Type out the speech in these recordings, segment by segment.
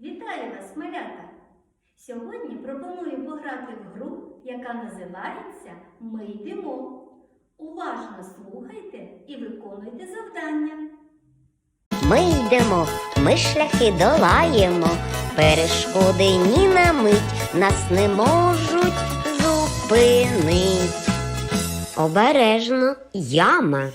Вітаю вас, малята! Сьогодні пропоную пограти в гру, яка називається Ми йдемо. Уважно слухайте і виконуйте завдання. Ми йдемо, ми шляхи долаємо, перешкоди ні на мить нас не можуть зупинить. Обережно яма.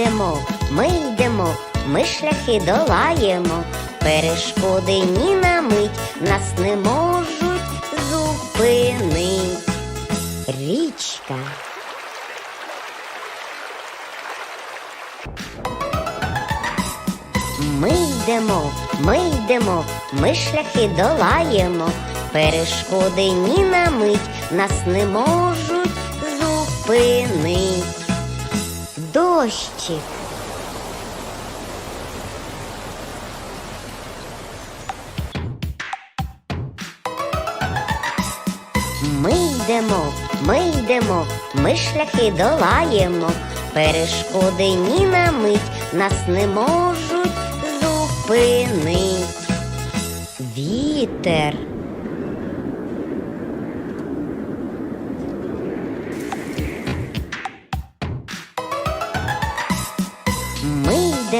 Йдемо, ми йдемо, ми шляхи долаємо, перешкоди ні на мить нас не можуть зупинить. Річка. Ми йдемо, ми йдемо, ми шляхи долаємо, перешкоди ні на мить нас не можуть зупинить. Дощик. Ми йдемо, ми йдемо, ми шляхи долаємо, перешкоди ні на мить нас не можуть зупинить. Вітер.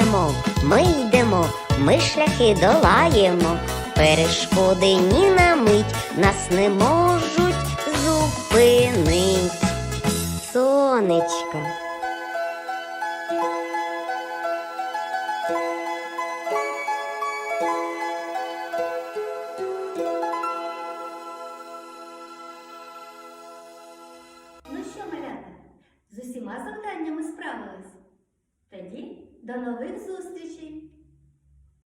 Йдемо, ми йдемо, ми шляхи долаємо, перешкоди ні на мить нас не можуть зупинить. Сонечко. Ну що, малята, з усіма завданнями справились? Тоді до нових зустрічей!